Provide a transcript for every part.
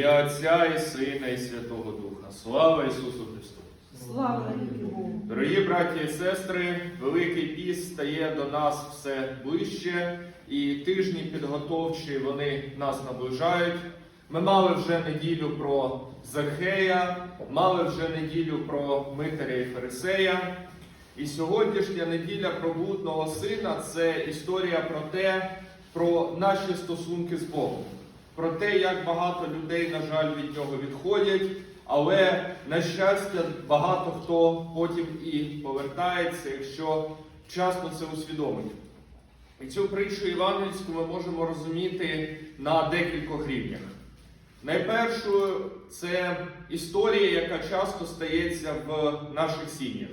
ім'я Отця і Сина, і Святого Духа. Слава Ісусу Христу! Слава Богу! Дорогі браті і сестри, Великий піст стає до нас все ближче, і тижні підготовчі вони нас наближають. Ми мали вже неділю про Захея, мали вже неділю про Митаря і Фарисея. І сьогоднішня неділя про блудного сина це історія про те, про наші стосунки з Богом, про те, як багато людей, на жаль, від нього відходять. Але, на щастя, багато хто потім і повертається, якщо вчасно це усвідомить. І цю притчу Івангельську ми можемо розуміти на декількох рівнях. Найпершою це історія, яка часто стається в наших сім'ях.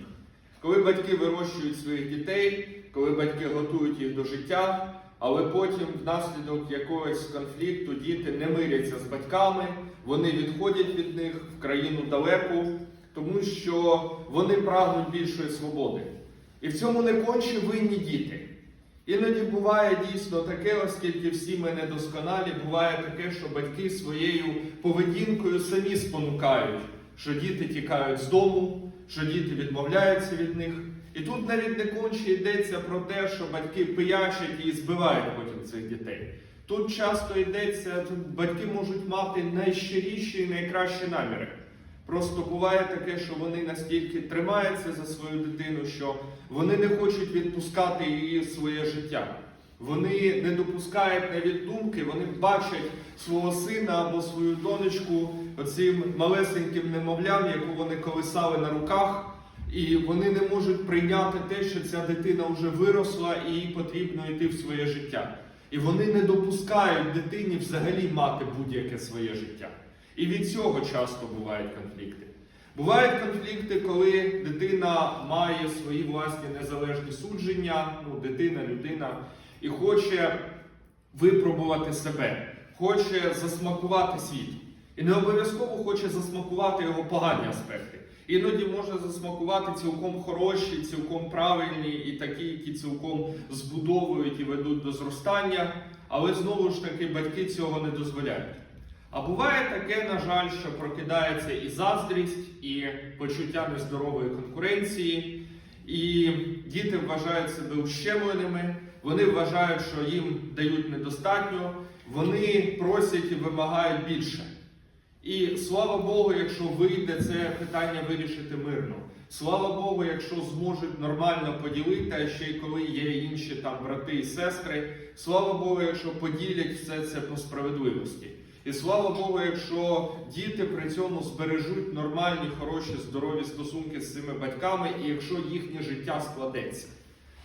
Коли батьки вирощують своїх дітей, коли батьки готують їх до життя, але потім, внаслідок якогось конфлікту, діти не миряться з батьками, вони відходять від них в країну далеку, тому що вони прагнуть більшої свободи. І в цьому не конче винні діти. Іноді буває дійсно таке, оскільки всі ми недосконалі, буває таке, що батьки своєю поведінкою самі спонукають, що діти тікають з дому, що діти відмовляються від них. І тут навіть не конче йдеться про те, що батьки пиячать і збивають потім цих дітей. Тут часто йдеться, тут батьки можуть мати найщиріші і найкращі наміри. Просто буває таке, що вони настільки тримаються за свою дитину, що вони не хочуть відпускати її в своє життя. Вони не допускають навіть думки, вони бачать свого сина або свою донечку оцим малесеньким немовлям, яку вони колисали на руках, і вони не можуть прийняти те, що ця дитина вже виросла і їй потрібно йти в своє життя. І вони не допускають дитині взагалі мати будь-яке своє життя. І від цього часто бувають конфлікти. Бувають конфлікти, коли дитина має свої власні незалежні судження, ну, дитина, людина, і хоче випробувати себе, хоче засмакувати світ. І не обов'язково хоче засмакувати його погані аспекти. Іноді може засмакувати цілком хороші, цілком правильні і такі, які цілком збудовують і ведуть до зростання, але знову ж таки батьки цього не дозволяють. А буває таке, на жаль, що прокидається і заздрість, і почуття нездорової конкуренції, і діти вважають себе ущемленими, вони вважають, що їм дають недостатньо, вони просять і вимагають більше. І слава Богу, якщо вийде це питання вирішити мирно. Слава Богу, якщо зможуть нормально поділити, а ще й коли є інші там брати і сестри. Слава Богу, якщо поділять все це по справедливості. І слава Богу, якщо діти при цьому збережуть нормальні, хороші, здорові стосунки з цими батьками, і якщо їхнє життя складеться.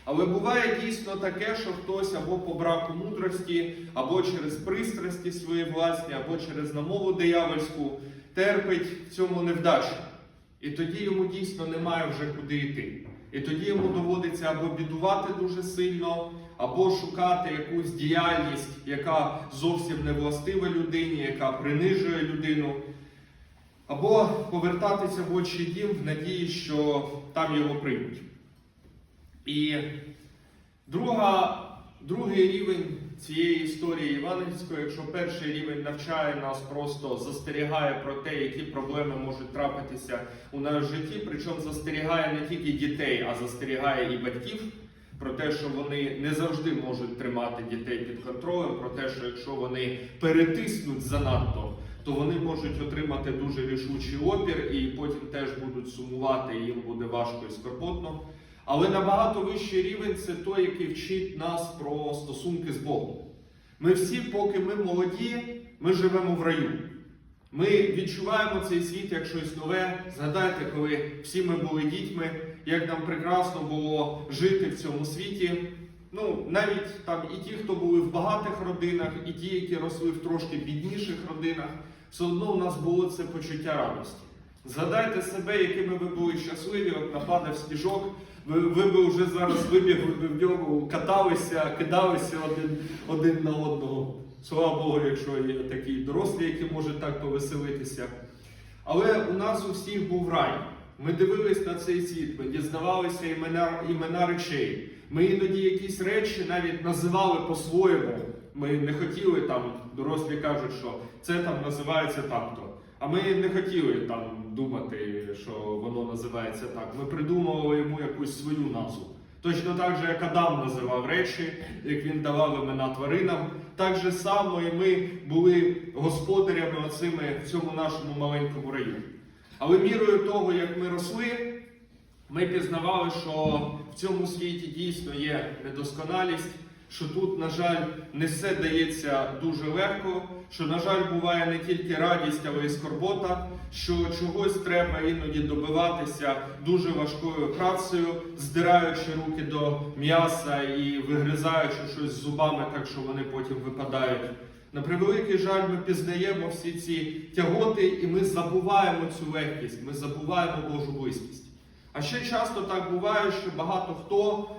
Але буває дійсно таке, що хтось або по браку мудрості, або через пристрасті свої власні, або через намову диявольську терпить в цьому невдачу. І тоді йому дійсно немає вже куди йти. І тоді йому доводиться або бідувати дуже сильно, або шукати якусь діяльність, яка зовсім не властива людині, яка принижує людину, або повертатися в очі дім в надії, що там його приймуть. І друга, другий рівень цієї історії Іванівської, якщо перший рівень навчає нас, просто застерігає про те, які проблеми можуть трапитися у нас в житті, причому застерігає не тільки дітей, а застерігає і батьків. Про те, що вони не завжди можуть тримати дітей під контролем, про те, що якщо вони перетиснуть занадто, то вони можуть отримати дуже рішучий опір і потім теж будуть сумувати, і їм буде важко і скорботно. Але набагато вищий рівень це той, який вчить нас про стосунки з Богом. Ми всі, поки ми молоді, ми живемо в раю. Ми відчуваємо цей світ як щось нове. Згадайте, коли всі ми були дітьми, як нам прекрасно було жити в цьому світі. Ну, навіть там і ті, хто були в багатих родинах, і ті, які росли в трошки бідніших родинах, все одно у нас було це почуття радості. Згадайте себе, якими ви були щасливі, от нападав сніжок, ви, ви би вже зараз вибігли ви в нього, каталися, кидалися один, один на одного. Слава Богу, якщо є такі дорослі, які можуть так повеселитися. Але у нас у всіх був рай. Ми дивились на цей світ, ми дізнавалися імена, імена речей. Ми іноді якісь речі навіть називали по-своєму, Ми не хотіли там, дорослі кажуть, що це там називається так-то. А ми не хотіли там думати, що воно називається так. Ми придумували йому якусь свою назву. Точно так же, як Адам називав речі, як він давав імена тваринам, так же само і ми були господарями оцими в цьому нашому маленькому раю. Але мірою того, як ми росли, ми пізнавали, що в цьому світі дійсно є недосконалість, що тут, на жаль, не все дається дуже легко, що, на жаль, буває не тільки радість, але й скорбота, що чогось треба іноді добиватися дуже важкою працею, здираючи руки до м'яса і вигризаючи щось зубами, так що вони потім випадають. На превеликий жаль, ми пізнаємо всі ці тяготи, і ми забуваємо цю легкість, ми забуваємо Божу близькість. А ще часто так буває, що багато хто,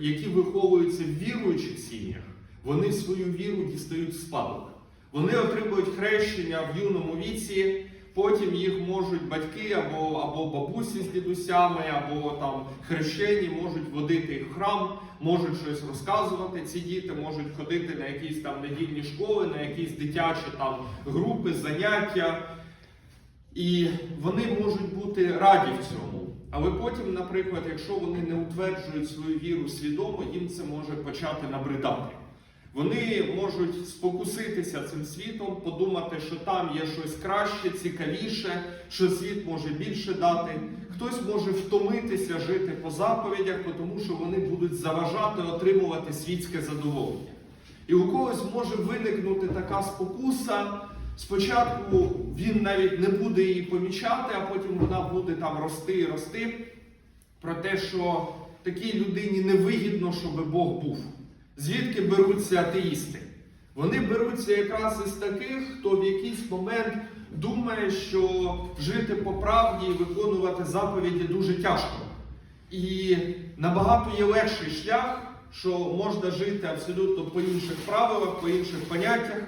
які виховуються в віруючих сім'ях, вони свою віру дістають в спадок. Вони отримують хрещення в юному віці, потім їх можуть батьки або, або бабусі з дідусями, або там хрещені можуть водити їх в храм, можуть щось розказувати. Ці діти можуть ходити на якісь там недільні школи, на якісь дитячі там групи, заняття. І вони можуть бути раді в цьому. Але потім, наприклад, якщо вони не утверджують свою віру свідомо, їм це може почати набридати. Вони можуть спокуситися цим світом, подумати, що там є щось краще, цікавіше, що світ може більше дати. Хтось може втомитися жити по заповідях, тому що вони будуть заважати отримувати світське задоволення. І у когось може виникнути така спокуса. Спочатку він навіть не буде її помічати, а потім вона буде там рости і рости. Про те, що такій людині невигідно, щоб Бог був. Звідки беруться атеїсти? Вони беруться якраз із таких, хто в якийсь момент думає, що жити по правді і виконувати заповіді дуже тяжко. І набагато є легший шлях, що можна жити абсолютно по інших правилах, по інших поняттях.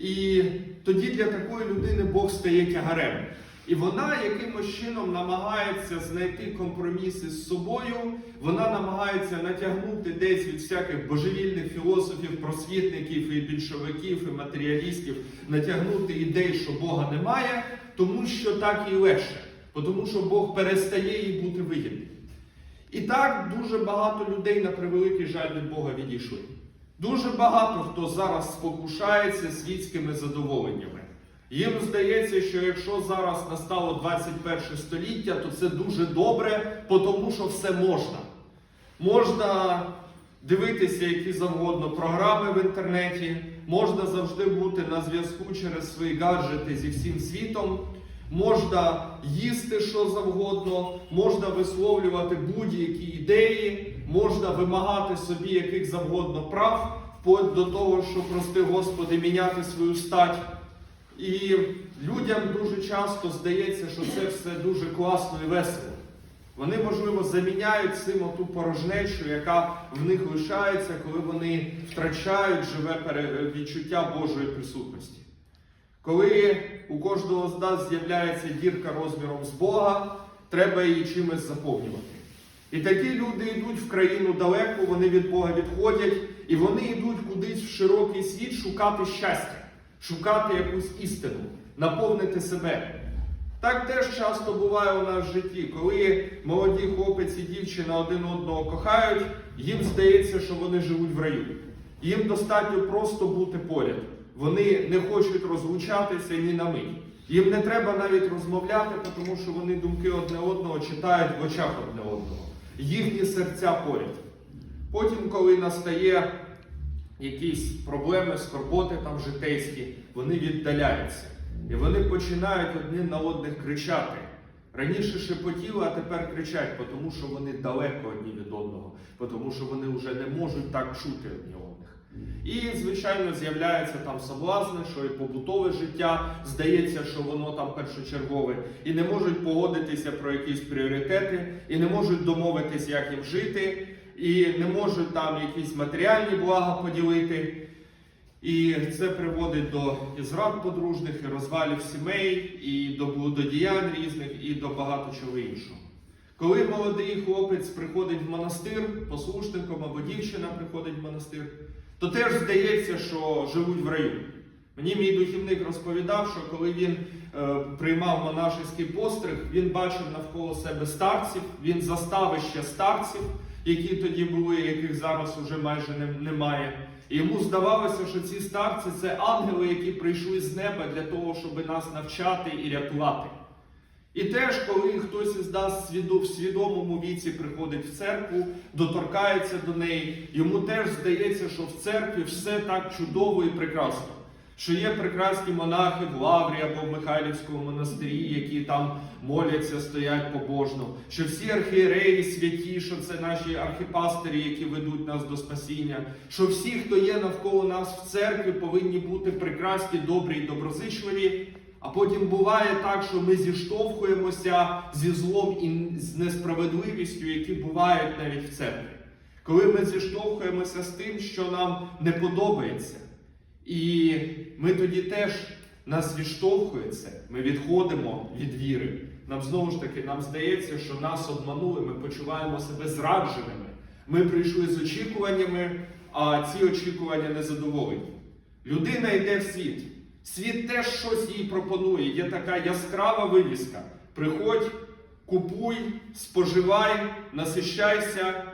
І тоді для такої людини Бог стає тягарем. І вона якимось чином намагається знайти компроміси з собою, вона намагається натягнути десь від всяких божевільних філософів, просвітників і більшовиків, і матеріалістів, натягнути ідей, що Бога немає, тому що так і легше, тому що Бог перестає їй бути вигідним. І так дуже багато людей на превеликий жаль від Бога відійшли. Дуже багато хто зараз спокушається світськими задоволеннями. Їм здається, що якщо зараз настало 21 століття, то це дуже добре, тому що все можна. Можна дивитися які завгодно програми в інтернеті, можна завжди бути на зв'язку через свої гаджети зі всім світом, можна їсти що завгодно, можна висловлювати будь-які ідеї, можна вимагати собі яких завгодно прав, вплоть до того, що, прости Господи, міняти свою стать. І людям дуже часто здається, що це все дуже класно і весело. Вони, можливо, заміняють цим оту порожнечу, яка в них лишається, коли вони втрачають живе пере- відчуття Божої присутності. Коли у кожного з нас з'являється дірка розміром з Бога, треба її чимось заповнювати. І такі люди йдуть в країну далеку, вони від Бога відходять, і вони йдуть кудись в широкий світ шукати щастя, шукати якусь істину, наповнити себе. Так теж часто буває у нас в житті, коли молоді хлопець і дівчина один одного кохають, їм здається, що вони живуть в раю. Їм достатньо просто бути поряд. Вони не хочуть розлучатися ні на мить. Їм не треба навіть розмовляти, тому що вони думки одне одного читають в очах одне одного. Їхні серця поряд. Потім, коли настає якісь проблеми, скорботи там житейські, вони віддаляються. І вони починають одні на одних кричати. Раніше шепотіли, а тепер кричать, тому що вони далеко одні від одного, тому що вони вже не можуть так чути одного. І, звичайно, з'являються там соблазни, що і побутове життя здається, що воно там першочергове, і не можуть погодитися про якісь пріоритети, і не можуть домовитися, як їм жити, і не можуть там якісь матеріальні блага поділити. І це приводить до зрад подружних, і розвалів сімей, і до блудодіянь різних, і до багато чого іншого. Коли молодий хлопець приходить в монастир послушником або дівчина приходить в монастир, то теж здається, що живуть в раю. Мені мій духівник розповідав, що коли він е, приймав монашеський постриг, він бачив навколо себе старців, він заставище старців, які тоді були, яких зараз уже майже не- немає. І йому здавалося, що ці старці це ангели, які прийшли з неба для того, щоб нас навчати і рятувати. І теж, коли хтось із нас в свідомому віці приходить в церкву, доторкається до неї, йому теж здається, що в церкві все так чудово і прекрасно. Що є прекрасні монахи в Лаврі або в Михайлівському монастирі, які там моляться, стоять побожно, що всі архієреї святі, що це наші архіпастері, які ведуть нас до спасіння, що всі, хто є навколо нас в церкві, повинні бути прекрасні, добрі і доброзичливі. А потім буває так, що ми зіштовхуємося зі злом і з несправедливістю, які бувають навіть в церкві. Коли ми зіштовхуємося з тим, що нам не подобається, і ми тоді теж нас відштовхується, ми відходимо від віри. Нам знову ж таки нам здається, що нас обманули, ми почуваємо себе зрадженими. Ми прийшли з очікуваннями, а ці очікування не задоволені. Людина йде в світ. Світ теж щось їй пропонує. Є така яскрава вивіска. Приходь, купуй, споживай, насищайся,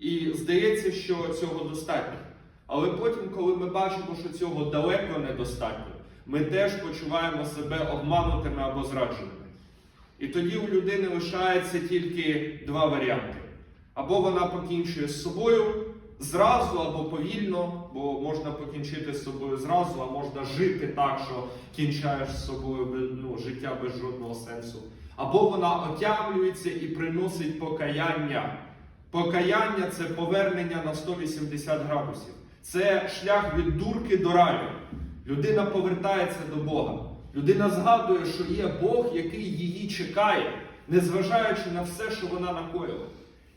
і здається, що цього достатньо. Але потім, коли ми бачимо, що цього далеко недостатньо, ми теж почуваємо себе обманутими або зрадженими. І тоді у людини лишається тільки два варіанти. Або вона покінчує з собою зразу, або повільно, бо можна покінчити з собою зразу, а можна жити так, що кінчаєш з собою ну, життя без жодного сенсу. Або вона отямлюється і приносить покаяння. Покаяння це повернення на 180 градусів. Це шлях від дурки до раю. Людина повертається до Бога. Людина згадує, що є Бог, який її чекає, незважаючи на все, що вона накоїла.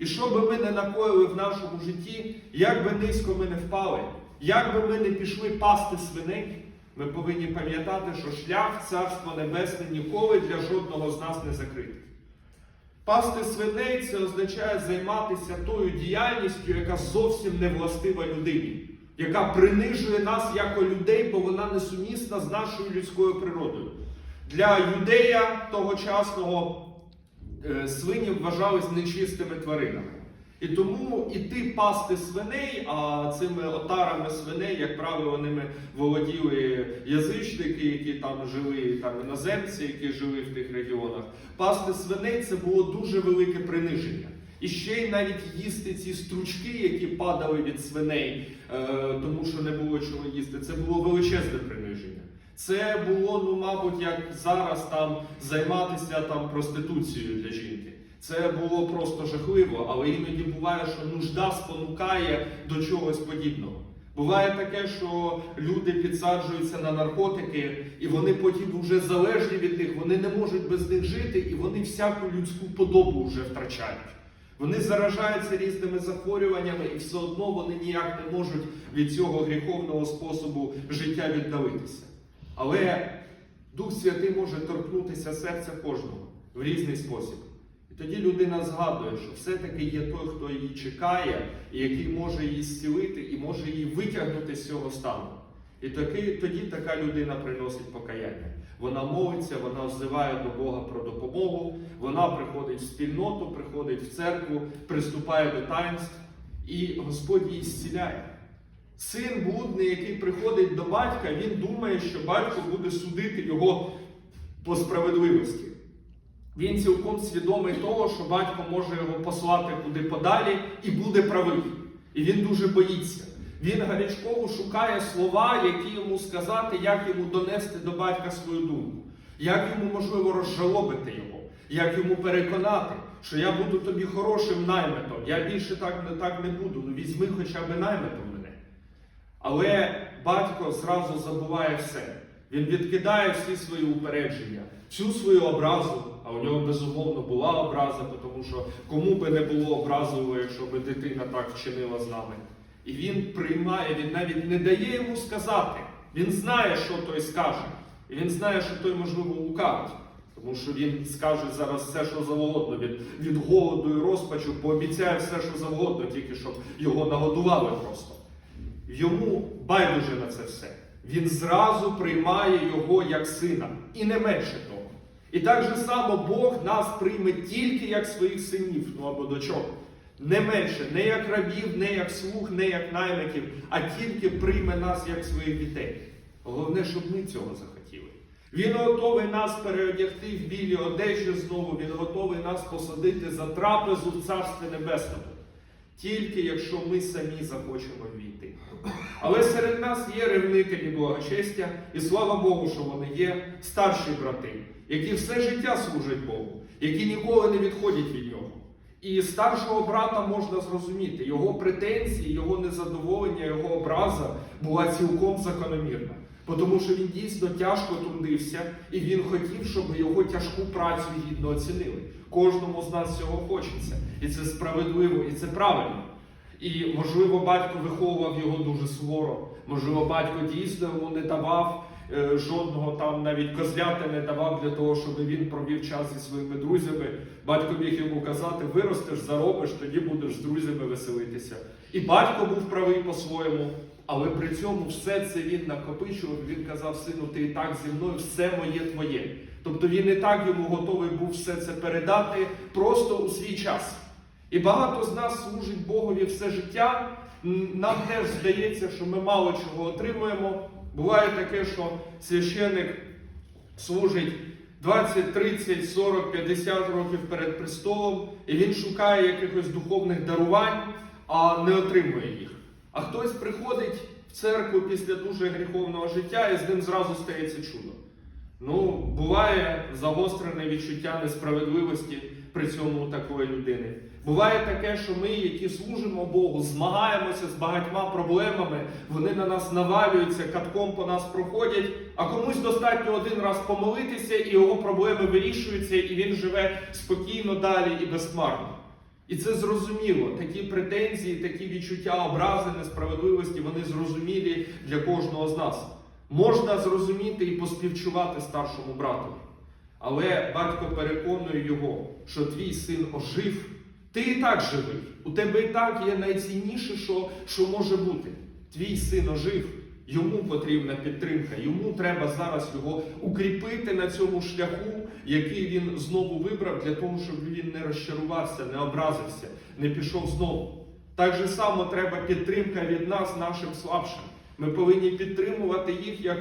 І що би ми не накоїли в нашому житті, як би низько ми не впали, як би ми не пішли пасти свиней, ми повинні пам'ятати, що шлях в Царство Небесне ніколи для жодного з нас не закритий. Пасти свиней це означає займатися тою діяльністю, яка зовсім не властива людині, яка принижує нас як людей, бо вона несумісна з нашою людською природою. Для юдея тогочасного свині вважались нечистими тваринами. І тому іти пасти свиней, а цими отарами свиней, як правило, ними володіли язичники, які там жили, там іноземці, які жили в тих регіонах. Пасти свиней це було дуже велике приниження. І ще й навіть їсти ці стручки, які падали від свиней, е, тому що не було чого їсти, це було величезне приниження. Це було, ну, мабуть, як зараз там займатися там проституцією для жінки. Це було просто жахливо, але іноді буває, що нужда спонукає до чогось подібного. Буває таке, що люди підсаджуються на наркотики, і вони потім вже залежні від них, вони не можуть без них жити, і вони всяку людську подобу вже втрачають. Вони заражаються різними захворюваннями, і все одно вони ніяк не можуть від цього гріховного способу життя віддалитися. Але Дух Святий може торкнутися серця кожного в різний спосіб. І тоді людина згадує, що все-таки є той, хто її чекає, і який може її зцілити і може її витягнути з цього стану. І таки, тоді така людина приносить покаяння. Вона молиться, вона взиває до Бога про допомогу, вона приходить в спільноту, приходить в церкву, приступає до таїнств, і Господь її зціляє. Син блудний, який приходить до батька, він думає, що батько буде судити його по справедливості. Він цілком свідомий того, що батько може його послати куди подалі і буде правий. І він дуже боїться. Він гарячково шукає слова, які йому сказати, як йому донести до батька свою думку, як йому можливо розжалобити його, як йому переконати, що я буду тобі хорошим наймитом, я більше так, так не буду. Ну візьми хоча б наймитом мене. Але батько зразу забуває все. Він відкидає всі свої упередження, всю свою образу, а у нього безумовно була образа, тому що кому би не було образливо, якщо би дитина так вчинила з нами. І він приймає, він навіть не дає йому сказати. Він знає, що той скаже. І він знає, що той, можливо, лукавить. Тому що він скаже зараз все, що завгодно, від, від голоду і розпачу, пообіцяє все, що завгодно, тільки щоб його нагодували просто. Йому байдуже на це все. Він зразу приймає його як сина, і не менше того. І так же само Бог нас прийме тільки як своїх синів, ну або дочок. Не менше, не як рабів, не як слуг, не як наймитів, а тільки прийме нас як своїх дітей. Головне, щоб ми цього захотіли. Він готовий нас переодягти в білі одежі знову, він готовий нас посадити за трапезу в Царстві Небесному. Тільки якщо ми самі захочемо війти. Але серед нас є ревнителі благочестя, і слава Богу, що вони є старші брати, які все життя служать Богу, які ніколи не відходять від нього. І старшого брата можна зрозуміти, його претензії, його незадоволення, його образа була цілком закономірна. Тому що він дійсно тяжко трудився, і він хотів, щоб його тяжку працю гідно оцінили. Кожному з нас цього хочеться. І це справедливо, і це правильно. І, можливо, батько виховував його дуже суворо. Можливо, батько дійсно йому не давав е, жодного там, навіть козляти не давав для того, щоб він провів час зі своїми друзями. Батько міг йому казати: виростеш, заробиш, тоді будеш з друзями веселитися. І батько був правий по-своєму, але при цьому все це він накопичував. Він казав: сину, ти і так зі мною, все моє твоє. Тобто він і так йому готовий був все це передати просто у свій час. І багато з нас служить Богові все життя. Нам теж здається, що ми мало чого отримуємо. Буває таке, що священик служить 20, 30, 40, 50 років перед престолом, і він шукає якихось духовних дарувань, а не отримує їх. А хтось приходить в церкву після дуже гріховного життя, і з ним зразу стається чудо. Ну, буває загострене відчуття несправедливості при цьому такої людини. Буває таке, що ми, які служимо Богу, змагаємося з багатьма проблемами, вони на нас навалюються, катком по нас проходять, а комусь достатньо один раз помолитися, і його проблеми вирішуються, і він живе спокійно далі і безхмарно. І це зрозуміло. Такі претензії, такі відчуття образи, несправедливості, вони зрозумілі для кожного з нас. Можна зрозуміти і поспівчувати старшому брату. Але батько переконує його, що твій син ожив. Ти і так живий. У тебе і так є найцінніше, що, що може бути. Твій син ожив. Йому потрібна підтримка. Йому треба зараз його укріпити на цьому шляху, який він знову вибрав, для того, щоб він не розчарувався, не образився, не пішов знову. Так же само треба підтримка від нас, нашим слабшим. Ми повинні підтримувати їх як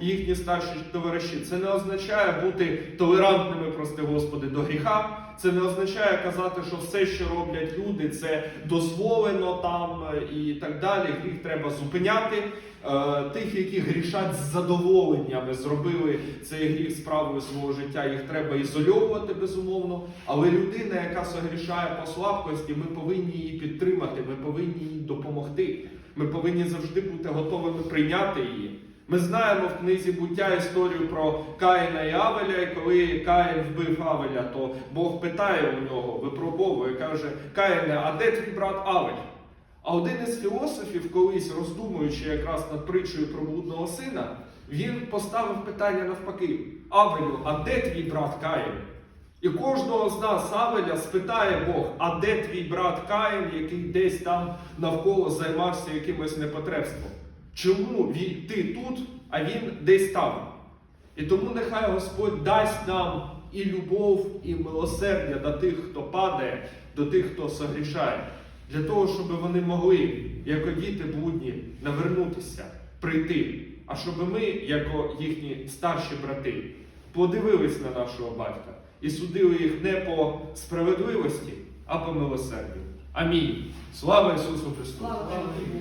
їхні старші товариші. Це не означає бути толерантними, прости Господи, до гріха. Це не означає казати, що все, що роблять люди, це дозволено там е, і так далі. Гріх треба зупиняти. Е, Тих, які грішать з задоволеннями, зробили цей гріх справою свого життя, їх треба ізольовувати безумовно. Але людина, яка согрішає по слабкості, ми повинні її підтримати, ми повинні їй допомогти. Ми повинні завжди бути готовими прийняти її. Ми знаємо в книзі буття історію про Каїна і Авеля, і коли Каїн вбив Авеля, то Бог питає у нього, випробовує, каже: Каїне, а де твій брат Авель? А один із філософів, колись роздумуючи якраз над притчею про блудного сина, він поставив питання навпаки: Авелю, а де твій брат Каїн? І кожного з нас Авеля спитає Бог, а де твій брат Каїн, який десь там навколо займався якимось непотребством? Чому ти тут, а він десь там? І тому нехай Господь дасть нам і любов, і милосердя до тих, хто падає, до тих, хто согрішає, для того, щоб вони могли, як діти блудні, навернутися, прийти. А щоб ми, як їхні старші брати, подивились на нашого батька і судили їх не по справедливості, а по милосердю. Амінь. Слава Ісусу Христу!